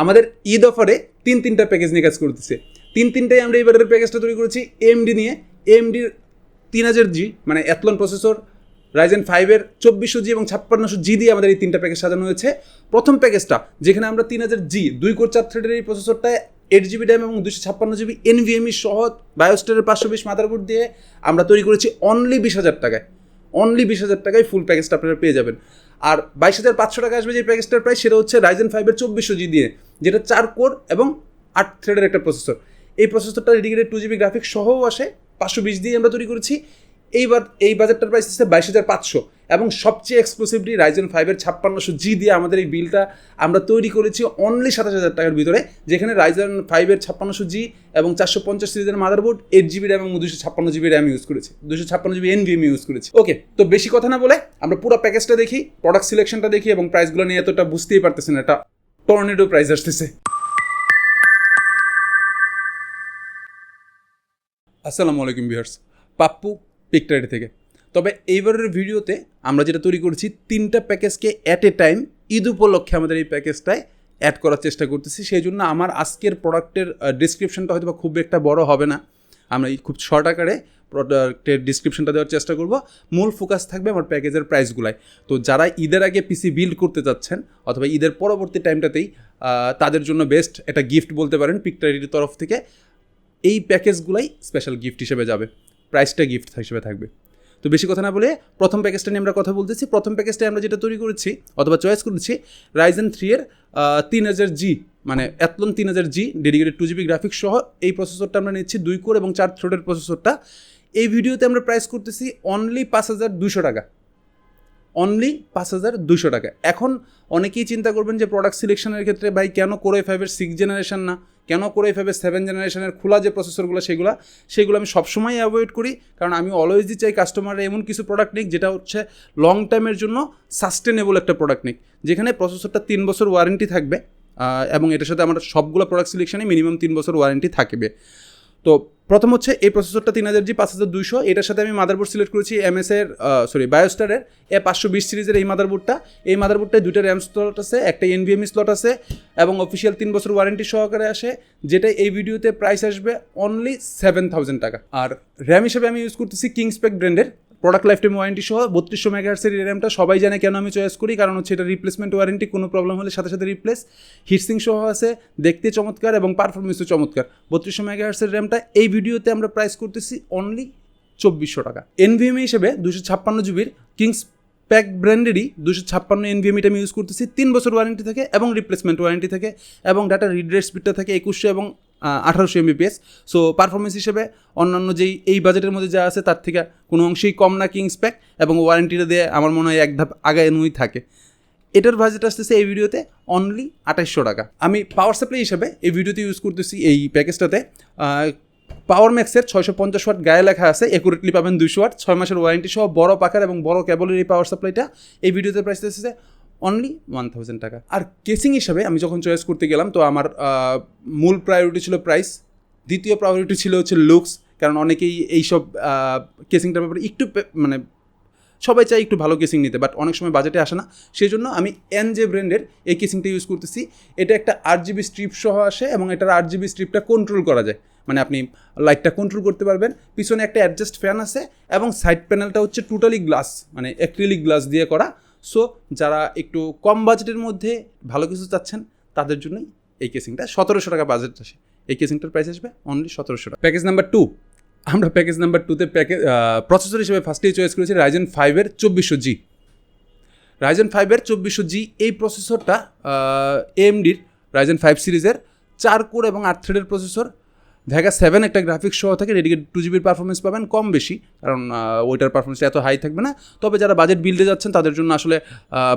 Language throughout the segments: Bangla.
আমাদের ঈদ অফারে তিন, তিনটা প্যাকেজ নিয়ে কাজ করতেছে। তিন, তিনটাই আমরা এবারের প্যাকেজটা তৈরি করেছি এমডি নিয়ে। এমডির তিন হাজার জি মানে অ্যাথলন প্রসেসর রাইজেন ফাইভের চব্বিশশো জি এবং ছাপ্পান্নশো জি দিয়ে আমাদের এই তিনটা প্যাকেজ সাজানো হয়েছে। প্রথম প্যাকেজটা যেখানে আমরা তিন হাজার জি দুই কোর চার থ্রেডের এই প্রসেসরটা এইট জিবি র্যাম এবং দুশো ছাপ্পান্ন জিবি এনভিএমই সহ বায়োস্টারের পাঁচশো বিশ মাদারবোর্ড দিয়ে আমরা তৈরি করেছি অনলি বিশ হাজার টাকায়। অনলি বিশ হাজার টাকায় ফুল প্যাকেজটা আপনারা পেয়ে যাবেন। আর বাইশ হাজার পাঁচশো টাকা আসবে যে প্যাকেজটার প্রাইস সেটা হচ্ছে রাইজেন ফাইভের চব্বিশশো জি দিয়ে, যেটা চার কোর এবং আট থ্রেডের একটা প্রসেসর এই প্রসেসরটা ডেডিকেটেড টু জিবি গ্রাফিক্স সহও আসে, পাঁচশো বিশ দিয়ে আমরা তৈরি করেছি। এইবার, এই বাজেটটার প্রাইস হচ্ছে বাইশ হাজার পাঁচশো। এবং সবচেয়ে এক্সক্লুসিভলি রাইজেন ফাইভের ছাপ্পান্নশো জি দিয়ে আমাদের এই বিলটা আমরা তৈরি করেছি অনলি সাতাশ হাজার টাকার ভিতরে, যেখানে রাইজেন ফাইভের ছাপ্পান্নশো জি এবং চারশো পঞ্চাশ সিরিজের মাদারবোর্ড এইট জিবি র্যাম এবং দুশো ছাপ্পান্ন জিবি র্যাম ইউজ করেছি। দুশো ছাপ্পান্ন জিবি এনভিএম ইউজ করেছি। ওকে তো বেশি কথা না বলে আমরা পুরো প্যাকেজটা দেখি প্রোডাক্ট সিলেকশনটা দেখি এবং প্রাইসগুলো নিয়ে এতটা বুঝতেই পারতেছেন এটা টর্নেডো প্রাইস আসতেছে। আসসালামু আলাইকুম ভিউয়ার্স পাপ্পু পিকটারি থেকে। তবে এইবারের ভিডিওতে আমরা যেটা তৈরি করেছি, তিনটা প্যাকেজকে অ্যাট এ টাইম ঈদ উপলক্ষে আমাদের এই প্যাকেজটায় অ্যাড করার চেষ্টা করতেছি। সেই জন্য আমার আজকের প্রোডাক্টের ডিসক্রিপশনটা হয়তো খুব একটা বড় হবে না। আমরা খুব শর্ট আকারে প্রোডাক্টের ডিসক্রিপশনটা দেওয়ার চেষ্টা করব। মূল ফোকাস থাকবে আমার প্যাকেজের প্রাইসগুলাই তো যারা ঈদের আগে পিসি বিল্ড করতে চাচ্ছেন অথবা ঈদের পরবর্তী টাইমটাতেই তাদের জন্য বেস্ট একটা গিফট বলতে পারেন পিকটারির তরফ থেকে, এই প্যাকেজগুলাই স্পেশাল গিফট হিসেবে যাবে। প্রাইসটা গিফট হিসেবে থাকবে। তো বেশি কথা না বলে প্রথম প্যাকেজটা নিয়ে আমরা কথা বলতেছি। প্রথম প্যাকেজটা আমরা যেটা তৈরি করেছি অথবা চয়েস করেছি রাইজেন থ্রি এর তিন হাজার জি মানে অ্যাথলন তিন হাজার G dedicated two GB graphics সহ এই প্রসেসরটা আমরা নিচ্ছি, দুই কোর এবং চার থ্রোডের প্রসেসরটা এই ভিডিওতে আমরা প্রাইস করতেছি অনলি পাঁচ হাজার দুশো টাকা। অনলি পাঁচ হাজার দুশো টাকা। এখন অনেকেই চিন্তা করবেন যে প্রোডাক্ট সিলেকশনের ক্ষেত্রে ভাই কেন করে ফাইভের সিক্স জেনারেশন না? কেন করে এইভাবে সেভেন জেনারেশনের খোলা যে প্রসেসরগুলো সেগুলো সেগুলো আমি সবসময় অ্যাভয়েড করি। কারণ আমি অলওয়েজই চাই কাস্টমাররা এমন কিছু প্রোডাক্ট নিক, যেটা হচ্ছে লং টাইমের জন্য সাস্টেনেবল একটা প্রোডাক্ট নিক। যেখানে প্রসেসরটা তিন বছর ওয়ারেন্টি থাকবে এবং এটার সাথে আমার সবগুলো প্রোডাক্ট সিলেকশনে মিনিমাম তিন বছর ওয়ারেন্টি থাকবে। তো প্রথম হচ্ছে এই প্রসেসরটা তিন হাজার জি, পাঁচ হাজার দুইশো। এটার সাথে আমি মাদারবোর্ড সিলেক্ট করেছি এমএসের সরি বায়োস্টারের এ পাঁচশো বিশ সিরিজের এই মাদারবোর্ডটা এই মাদারবোর্ডটায় দুইটা র্যাম স্লট আছে, একটা এনভিএমই স্লট আছে এবং অফিসিয়াল তিন বছর ওয়ারেন্টি সহকারে আসে যেটা এই ভিডিওতে প্রাইস আসবে অনলি সেভেন থাউজেন্ড টাকা। আর র্যাম হিসেবে আমি ইউজ করতেছি কিংসপেক ব্র্যান্ডের প্রোডাক্ট লাইফ টাইম ওয়ারেন্টি সহ বত্রিশশো মেগাহার্সের র্যামটা সবাই জানে কেন আমি চয়েস করি, কারণ হচ্ছে এটা রিপ্লেসমেন্ট ওয়ারেন্টি কোনো প্রবলেম হলে সাথে সাথে রিপ্লেস হিটসিং সহ আছে, দেখতে চমৎকার এবং পারফরমেন্সও চমৎকার। বত্রিশশো মেগাহার্সের র্যামটা এই ভিডিওতে আমরা প্রাইস করতেছি অনলি চব্বিশশো টাকা। এনভিএমই হিসেবে দুশো ছাপ্পান্ন জিবির কিংস প্যাক ব্র্যান্ডেরই দুশো ছাপ্পান্ন এনভিএমিটা আমি ইউজ করতেছি। তিন বছর ওয়ারেন্টি থাকে এবং রিপ্লেসমেন্ট ওয়ারেন্টি থাকে এবং ডাটা রিড রেট স্পিডটা থাকে একুশশো এবং আঠারোশো এমবিপিএস সো পারফরমেন্স হিসেবে অন্যান্য যেই, এই বাজেটের মধ্যে যা আছে, তার থেকে কোনো অংশেই কম না কিংস প্যাক এবং ওয়ারেন্টিটা দিয়ে আমার মনে হয় এক ধাপ আগায় নুই থাকে। এটার বাজেট আসতেছে এই ভিডিওতে অনলি আঠাইশশো টাকা। আমি পাওয়ার সাপ্লাই হিসেবে এই ভিডিওতে ইউজ করতেছি এই প্যাকেজটাতে পাওয়ার ম্যাক্সের ছয়শো পঞ্চাশ ওয়াট গায়ে লেখা আছে একুরেটলি পাবেন দুশো ওয়াট, ছয় মাসের ওয়ারেন্টি সহ বড় পাখার এবং বড় কেবলের এই পাওয়ার সাপ্লাইটা এই ভিডিওতে প্রাইস এসেছে অনলি ওয়ান থাউজেন্ড টাকা। আর কেসিং হিসাবে আমি যখন চয়েস করতে গেলাম, তো আমার মূল প্রায়োরিটি ছিল প্রাইস দ্বিতীয় প্রায়োরিটি ছিল হচ্ছে লুকস কারণ অনেকেই এইসব কেসিংটার ব্যাপারে একটু মানে সবাই চাই একটু ভালো কেসিং নিতে বাট অনেক সময় বাজেটে আসে না। সেই জন্য আমি এন জে ব্র্যান্ডের এই কেসিংটা ইউজ করতেছি। এটা একটা আট জিবি স্ট্রিপ সহ আসে এবং এটার আট জিবি স্ট্রিপটা কন্ট্রোল করা যায়। মানে আপনি লাইটটা কন্ট্রোল করতে পারবেন, পিছনে একটা অ্যাডজাস্ট ফ্যান আছে এবং সাইড প্যানেলটা হচ্ছে টোটালি গ্লাস মানে অ্যাক্রিলিক গ্লাস দিয়ে করা। সো যারা একটু কম বাজেটের মধ্যে ভালো কিছু চাচ্ছেন, তাদের জন্যই এই কেসিংটা সতেরোশো টাকা বাজেট আসে। এই কেসিংটার প্রাইস আসবে অনলি সতেরোশো টাকা। প্যাকেজ নাম্বার টু আমরা প্যাকেজ নাম্বার টুতে প্যাকেজ প্রসেসর হিসেবে ফার্স্টেই চয়েস করেছি রাইজেন ফাইভের চব্বিশশো জি রাইজেন ফাইভের চব্বিশশো জি এই প্রসেসরটা এএমডির রাইজেন ফাইভ সিরিজের চার কোর এবং আট থ্রেডের প্রসেসর ভ্যাগা সেভেন একটা গ্রাফিক্স সহ থাকে ডেডিকেট টু জিবির পারফরমেন্স পাবেন, কম বেশি, কারণ ওইটার পারফরমেন্স এত হাই থাকবে না। তবে যারা বাজেট বিল্ডে যাচ্ছেন, তাদের জন্য আসলে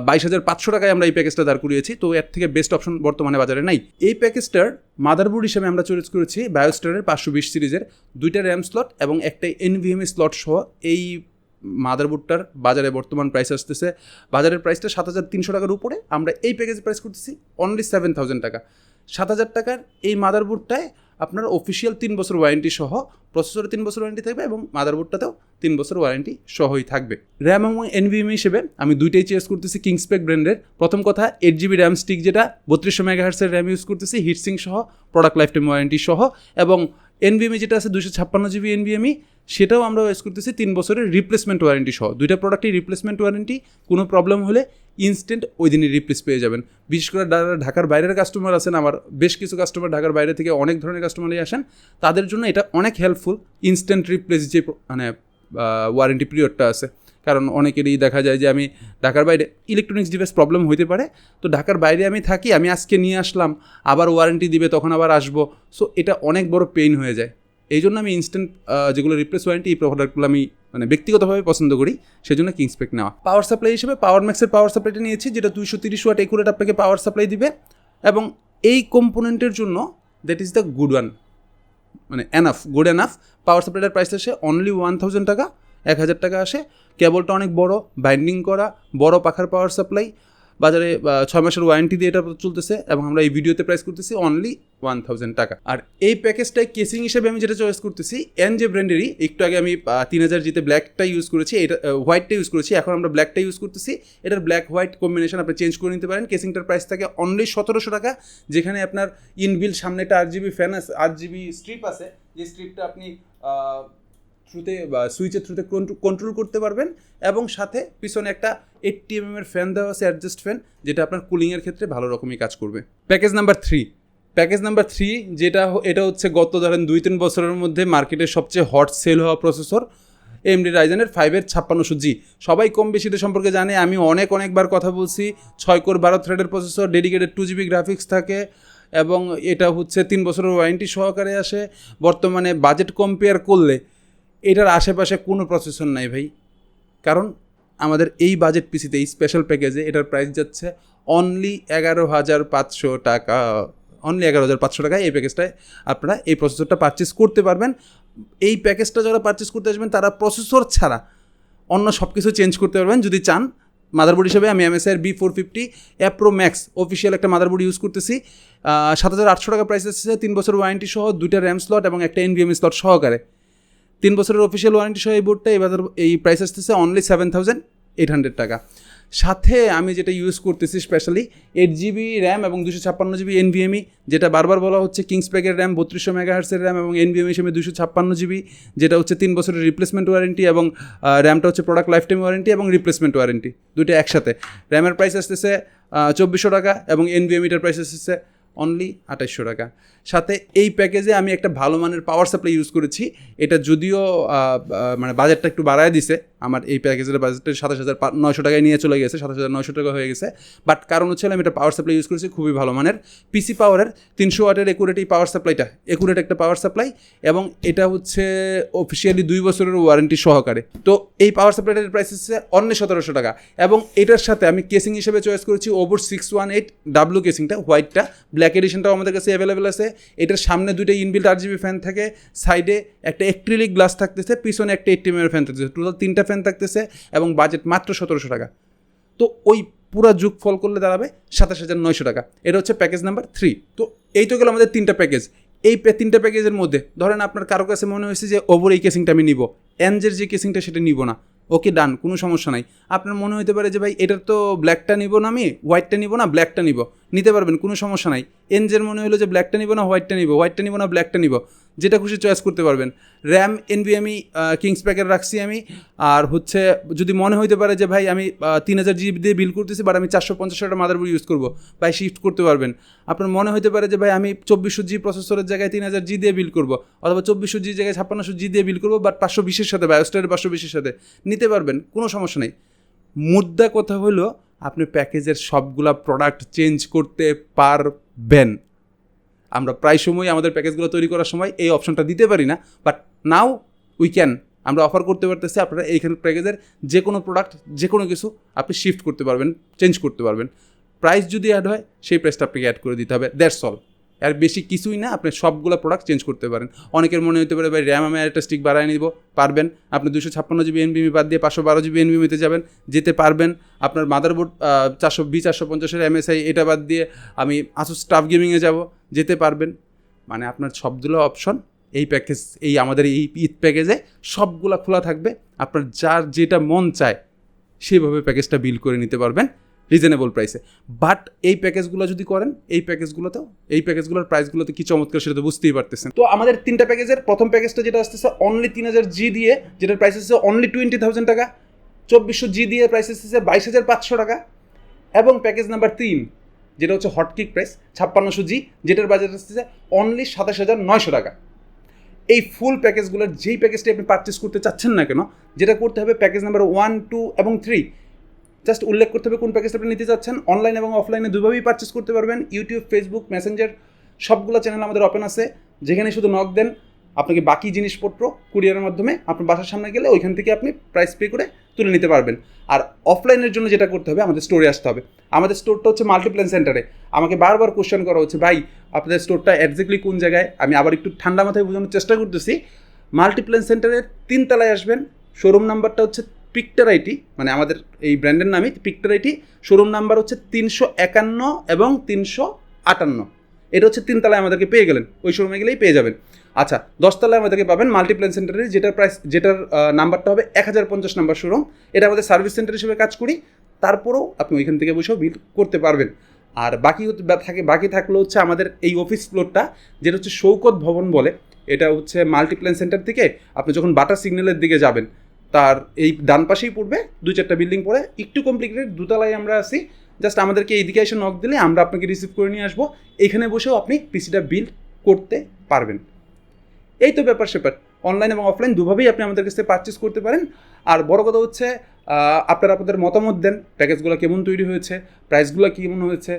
বাইশ হাজার পাঁচশো টাকায় আমরা এই প্যাকেজটা দাঁড় করিয়েছি। তো এর থেকে বেস্ট অপশন বর্তমানে বাজারে নাই। এই প্যাকেজটার মাদারবোর্ড হিসেবে আমরা চয়েস করেছি বায়োস্টারের পাঁচশো বিশ সিরিজের। দুইটা র্যাম স্লট এবং একটা এনভিএমএ স্লট সহ এই মাদারবোর্ডটার বাজারে বর্তমান প্রাইস আসতেছে। বাজারের প্রাইসটা সাত হাজার তিনশো টাকার উপরে। আমরা এই প্যাকেজের প্রাইস করতেছি অনলি সেভেন থাউজেন্ড টাকা। সাত হাজার টাকার এই মাদারবোর্ডটায় আপনার অফিসিয়াল তিন বছর ওয়ারেন্টি সহ প্রসেসরে তিন বছর ওয়ারেন্টি থাকবে এবং মাদারবোর্ডটাতেও তিন বছর ওয়ারেন্টি সহই থাকবে। র্যাম এবং এনভিএম হিসেবে আমি দুইটাই চেস করতেছি কিংসপেক ব্র্যান্ডের প্রথম কথা এইট জিবি র্যাম স্টিক যেটা বত্রিশশো মেগাহার্সের র্যাম ইউজ করতেছি হিটসিং সহ প্রোডাক্ট লাইফ টাইম ওয়ারেন্টি সহ এবং এনভিএমই যেটা আছে দুশো ছাপ্পান্ন জিবি এনভিএমই সেটাও আমরা ইউজ করতেছি তিন বছরের রিপ্লেসমেন্ট ওয়ারেন্টি সহ। দুইটা প্রোডাক্টই রিপ্লেসমেন্ট ওয়ারেন্টি কোনো প্রবলেম হলে ইনস্ট্যান্ট ওই দিনই রিপ্লেস পেয়ে যাবেন। বিশেষ করে যারা ঢাকার বাইরের কাস্টমার আছেন, আমার বেশ কিছু কাস্টমার ঢাকার বাইরে থেকে অনেক ধরনের কাস্টমারই আসেন, তাদের জন্য এটা অনেক হেল্পফুল ইনস্ট্যান্ট রিপ্লেস যে মানে ওয়ারেন্টি পিরিয়ডটা আছে। কারণ অনেকেরই দেখা যায় যে আমি ঢাকার বাইরে ইলেকট্রনিক্স ডিভাইস প্রবলেম হইতে পারে, তো ঢাকার বাইরে আমি থাকি, আমি আজকে নিয়ে আসলাম, আবার ওয়ারেন্টি দিবে, তখন আবার আসব। সো এটা অনেক বড় পেইন হয়ে যায়। এই জন্য আমি ইনস্ট্যান্ট যেগুলো রিপ্লেস ওয়ারেন্টি এই প্রোডাক্টগুলো আমি মানে ব্যক্তিগতভাবে পছন্দ করি সেই জন্য কিংসপেক নেওয়া। পাওয়ার সাপ্লাই হিসেবে পাওয়ার ম্যাক্সের পাওয়ার সাপ্লাইটা নিয়েছি, যেটা দুইশো তিরিশ ওয়াট একুরেট আপনাকে পাওয়ার সাপ্লাই দিবে। এবং এই কম্পোনেন্টের জন্য that is the good one মানে এনাফ গুড এনাফ পাওয়ার সাপ্লাইটার প্রাইস আসে অনলি ওয়ান থাউজেন্ড টাকা, এক হাজার টাকা আসে। কেবলটা অনেক বড় বাইন্ডিং করা, বড় পাখার পাওয়ার সাপ্লাই বাজারে ছয় মাসের ওয়ারেন্টি দিয়ে এটা চলতেছে এবং আমরা এই ভিডিওতে প্রাইস করতেছি অনলি ওয়ান থাউজেন্ড টাকা। আর এই প্যাকেজটায় কেসিং হিসেবে আমি যেটা চয়েস করতেছি এন যে ব্র্যান্ডেরই একটু আগে আমি তিন হাজার জিতে ব্ল্যাকটা ইউজ করেছি, এটা হোয়াইটটা ইউজ করেছি, এখন আমরা ব্ল্যাকটা ইউজ করতেছি। এটার ব্ল্যাক হোয়াইট কম্বিনেশন আপনি চেঞ্জ করে নিতে পারেন কেসিংটার প্রাইস থাকে অনলি সতেরোশো টাকা, যেখানে আপনার ইনবিল সামনে একটা আট জিবি ফ্যান আছে আট জিবি স্ট্রিপ আছে, যে স্ট্রিপটা আপনি থ্রুতে বা সুইচের থ্রুতে কন্ট্রোল করতে পারবেন এবং সাথে পিছনে একটা এইটটি এম এর ফ্যান দেওয়া আছে অ্যাডজাস্ট ফ্যান যেটা আপনার কুলিংয়ের ক্ষেত্রে ভালো রকমই কাজ করবে। Package number three package number three যেটা এটা হচ্ছে গত ধরেন দুই তিন বছরের মধ্যে মার্কেটের সবচেয়ে হট সেল হওয়া প্রসেসর এমডি রাইজেনের ফাইভের ছাপ্পান্নশো জি সবাই কম বেশি এটা সম্পর্কে জানে, আমি অনেক, অনেকবার কথা বলছি ছয় কোর বারো থ্রেডের processor dedicated two GB graphics থাকে এবং এটা হচ্ছে তিন বছরের ওয়ারেন্টি সহকারে আসে। বর্তমানে বাজেট কম্পেয়ার করলে এটার আশেপাশে কোনো প্রসেসর নাই ভাই। কারণ আমাদের এই বাজেট পিসিতে এই স্পেশাল প্যাকেজে এটার প্রাইস যাচ্ছে অনলি এগারো হাজার পাঁচশো টাকা। অনলি এগারো হাজার পাঁচশো টাকায় এই প্যাকেজটায় আপনারা এই প্রসেসরটা পারচেস করতে পারবেন। এই প্যাকেজটা যারা পারচেস করতে আসবেন, তারা প্রসেসর ছাড়া অন্য সব কিছু চেঞ্জ করতে পারবেন। যদি চান মাদারবোর্ড হিসেবে আমি এমএসআইয়ের B four fifty A Pro Max official একটা মাদারবোর্ড ইউজ করতেছি। সাত হাজার আটশো টাকা প্রাইস এসেছে, তিন বছর ওয়ারেন্টি সহ দুইটা র্যাম স্লট এবং একটা এনভিএম স্লট সহকারে। তিন বছরের অফিসিয়াল ওয়ারেন্টি সহ এই বোর্ডটা এবার এই প্রাইস আসতেছে only seven thousand eight hundred টাকা। সাথে আমি যেটা ইউজ করতেছি স্পেশালি এইট জিবি র্যাম এবং দুশো ছাপ্পান্ন জিবি এনভিএমই যেটা বারবার বলা হচ্ছে কিংস প্যাকের র্যাম বত্রিশশো মেগাহার্সের র্যাম এবং এনভিএম হিসেবে দুশো ছাপ্পান্ন জিবি যেটা হচ্ছে তিন বছরের রিপ্লেসমেন্ট ওয়ারেন্টি এবং র্যামটা হচ্ছে প্রোডাক্ট লাইফ টাইম ওয়ারেন্টি এবং রিপ্লেসমেন্ট ওয়ারেন্টি দুটো একসাথে। র্যামের প্রাইস আসতেছে চব্বিশশো টাকা এবং এনভিএমিটার প্রাইস আসতেছে অনলি আঠাইশশো টাকা। সাথে এই প্যাকেজে আমি একটা ভালো মানের পাওয়ার সাপ্লাই ইউজ করেছি। এটা যদিও মানে বাজেটটা একটু বাড়ায় দিছে, আমার এই প্যাকেজের বাজেটটা সাতাশ হাজার নয়শো টাকায় নিয়ে চলে গেছে, সাতাশ হাজার নয়শো টাকা হয়ে গেছে। বাট কারণ হচ্ছে আমি এটা পাওয়ার সাপ্লাই ইউজ করেছি, খুবই ভালো মানের। পিসি পাওয়ারের তিনশো ওয়াটের একুরেট এই পাওয়ার সাপ্লাইটা একুরেট একটা পাওয়ার সাপ্লাই এবং এটা হচ্ছে অফিসিয়ালি দুই বছরের ওয়ারেন্টি সহকারে। তো এই পাওয়ার সাপ্লাইটার প্রাইস হচ্ছে অন্য সতেরোশো টাকা। এবং এটার সাথে আমি কেসিং হিসেবে চয়েস করেছি ওভর সিক্স ওয়ান এইট ডাব্লু কেসিংটা হোয়াইটটা ব্ল্যাক এডিশনটাও আমাদের কাছে অ্যাভেলেবেল আছে। এটার সামনে দুইটা ইনবিল্ট আট জিবি ফ্যান থাকে। সাইডে একটা অ্যাক্রিলিক গ্লাস থাকতেছে, পিছনে একটা এইট এর ফ্যান থাকতেছে। টোটাল তিনটা ফ্যান থাকতেছে এবং বাজেট মাত্র সতেরোশো টাকা। তো ওই পুরো যুগ ফল করলে দাঁড়াবে সাতাশ হাজার নয়শো টাকা। এটা হচ্ছে প্যাকেজ নাম্বার থ্রি তো এই তো গেল আমাদের তিনটা প্যাকেজ এই তিনটে প্যাকেজের মধ্যে। ধরেন আপনার কারও কাছে মনে হয়েছে যে ওভার এই কেসিংটা আমি নিব। এনজের যে কেসিংটা সেটা নিব না। ওকে, ডান, কোনো সমস্যা নাই। আপনার মনে হতে পারে যে, ভাই, এটার তো ব্ল্যাকটা নিব না আমি হোয়াইটটা নিব না ব্ল্যাকটা নিব। নিতে পারবেন, কোনো সমস্যা নাই। এনজের মনে হলো যে ব্ল্যাকটা নিব না হোয়াইটটা নিব? হোয়াইটটা নিব না ব্ল্যাকটা নিব? যেটা খুশি চয়েস করতে পারবেন। র্যাম এনবি আমি কিংস প্যাকের রাখছি আমি। আর হচ্ছে, যদি মনে হইতে পারে যে ভাই আমি তিন হাজার জিবি দিয়ে বিল করতেছি বাট আমি চারশো পঞ্চাশ টাকা মাদারবোর্ড ইউজ করব, ভাই শিফট করতে পারবেন। আপনার মনে হইতে পারে যে ভাই আমি চব্বিশশো জি প্রসেসরের জায়গায় তিন হাজার জি দিয়ে বিল করব, অথবা চব্বিশশো জি জায়গায় ছাপ্পান্নশো জি দিয়ে বিল করব বাট পাঁচশো বিশের সাথে বায়োস্টারের পাঁচশো বিশের সাথে, নিতে পারবেন, কোনো সমস্যা নেই। মুদ্রা কথা হলো আপনি প্যাকেজের সবগুলা প্রোডাক্ট চেঞ্জ করতে পারবেন। আমরা প্রায় সময় আমাদের প্যাকেজগুলো তৈরি করার সময় এই অপশনটা দিতে পারি না বাট নাও উই ক্যান আমরা অফার করতে পারতেছি, আপনারা এইখানে প্যাকেজের যে কোনো প্রোডাক্ট যে কোনো কিছু আপনি শিফট করতে পারবেন চেঞ্জ করতে পারবেন। প্রাইস যদি অ্যাড হয়, সেই প্রাইসটা আপনাকে অ্যাড করে দিতে হবে দ্যাটস অল আর বেশি কিছুই না, আপনি সবগুলো প্রোডাক্ট চেঞ্জ করতে পারেন। অনেকের মনে হতে পারে, ভাই র্যাম আমি একটা স্টিক বাড়ায় নিব। পারবেন। আপনি দুশো ছাপ্পান্ন জিবি এনবিমি বাদ দিয়ে পাঁচশো বারো জিবি এনবিমিতে যাবেন, যেতে পারবেন। আপনার মাদারবোর্ড চারশো বি চারশো পঞ্চাশের এমএসআই এটা বাদ দিয়ে আমি আসুস স্টাফ গেমিংয়ে যাব, যেতে পারবেন। মানে আপনার সবগুলো অপশন এই প্যাকেজ এই আমাদের এই ঈদ প্যাকেজে সবগুলা খোলা থাকবে। আপনার যার যেটা মন চায় সেইভাবে প্যাকেজটা বিল করে নিতে পারবেন। রিজনেবল প্রাইসে বাট এই প্যাকেজগুলো যদি করেন, এই প্যাকেজগুলোতেও এই প্যাকেজগুলোর প্রাইসগুলোতে কি চমৎকার সেটা তো বুঝতেই পারতেছেন। তো আমাদের তিনটা প্যাকেজের প্রথম প্যাকেজটা যেটা আসতেছে অনলি তিন হাজার জি দিয়ে, যেটার প্রাইস আসছে অনলি টোয়েন্টি থাউজেন্ড টাকা। চব্বিশশো জি দিয়ে প্রাইস আসতেছে বাইশ হাজার পাঁচশো টাকা। এবং প্যাকেজ নাম্বার তিন, যেটা হচ্ছে হটকিক প্রাইস ছাপ্পান্নশো জি যেটার বাজেট আসতেছে অনলি সাতাশ হাজার নয়শো টাকা। এই ফুল প্যাকেজগুলোর যেই প্যাকেজটি আপনি পারচেস করতে চাচ্ছেন না কেন, যেটা করতে হবে প্যাকেজ নাম্বার ওয়ান টু এবং থ্রি জাস্ট উল্লেখ করতে হবে কোন প্যাকেজটা আপনি নিতে চাচ্ছেন। অনলাইন এবং অফলাইনে দুভাবেই পারচেস করতে পারবেন। ইউটিউব ফেসবুক মেসেঞ্জার সবগুলো চ্যানেল আমাদের ওপেন আছে। যেখানে শুধু নক দেন, আপনাকে বাকি জিনিসপত্র কুরিয়ারের মাধ্যমে আপনার বাসার সামনে গেলে ওইখান থেকে আপনি প্রাইস পে করে তুলে নিতে পারবেন। আর অফলাইনের জন্য যেটা করতে হবে, আমাদের স্টোরে আসতে হবে। আমাদের স্টোরটা হচ্ছে মাল্টিপ্ল্যান সেন্টারে আমাকে বারবার কোশ্চেন করা হচ্ছে, ভাই, আপনাদের স্টোরটা একজ্যাক্টলি কোন জায়গায়? আমি আবার একটু ঠান্ডা মাথায় বোঝানোর চেষ্টা করতেছি। মাল্টিপ্ল্যান সেন্টারের তিনতলায় আসবেন। শোরুম নাম্বারটা হচ্ছে পিক্টার আইটি মানে আমাদের এই ব্র্যান্ডের নামই পিক্টার আইটি শোরুম নাম্বার হচ্ছে তিনশো একান্ন এবং তিনশো আটান্ন। এটা হচ্ছে তিনতলায় আমাদেরকে পেয়ে গেলেন। ওই শোরুমে গেলেই পেয়ে যাবেন। আচ্ছা দশতলায় আমাদেরকে পাবেন মাল্টিপ্ল্যান সেন্টারের যেটার প্রাইস যেটার নাম্বারটা হবে এক হাজার পঞ্চাশ নাম্বার শোরুম এটা আমাদের সার্ভিস সেন্টার হিসেবে কাজ করি। তারপরেও আপনি ওইখান থেকে বসেও বিল করতে পারবেন। আর বাকি থাকে, বাকি থাকল হচ্ছে আমাদের এই অফিস ফ্লোরটা যেটা হচ্ছে শৌকত ভবন বলে। এটা হচ্ছে মাল্টিপ্ল্যান সেন্টার থেকে আপনি যখন বাটার সিগন্যালের দিকে যাবেন তার এই ডান পাশেই পড়বে দু চারটা বিল্ডিং পড়ে একটু কমপ্লিকেটেড দুতলায় আমরা আসি জাস্ট আমাদেরকে এইদিকে এসে নক দিলে আমরা আপনাকে রিসিভ করে নিয়ে আসব। এখানে বসেও আপনি পিসিটা বিল করতে পারবেন। এই তো ব্যাপার স্যাপার। অনলাইন এবং অফলাইন দুভাবেই আপনি আমাদের কাছে পারচেস করতে পারেন। আর বড় কথা হচ্ছে আপনারা আপনাদের মতামত দেন, প্যাকেজগুলো কেমন তৈরি হয়েছে প্রাইসগুলো কেমন হয়েছে।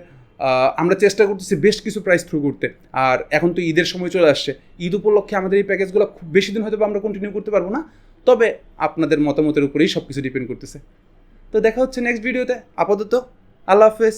আমরা চেষ্টা করতেছি বেশ কিছু প্রাইস থ্রু করতে। আর এখন তো ঈদের সময় চলে আসছে। ঈদ উপলক্ষে আমাদের এই প্যাকেজগুলো খুব বেশি দিন হয়তো আমরা কন্টিনিউ করতে পারব না। তবে আপনাদের মতামতের উপরেই সব কিছু ডিপেন্ড করতেছে। তো দেখা হচ্ছে নেক্সট ভিডিওতে আপাতত, আল্লাহ হাফেজ।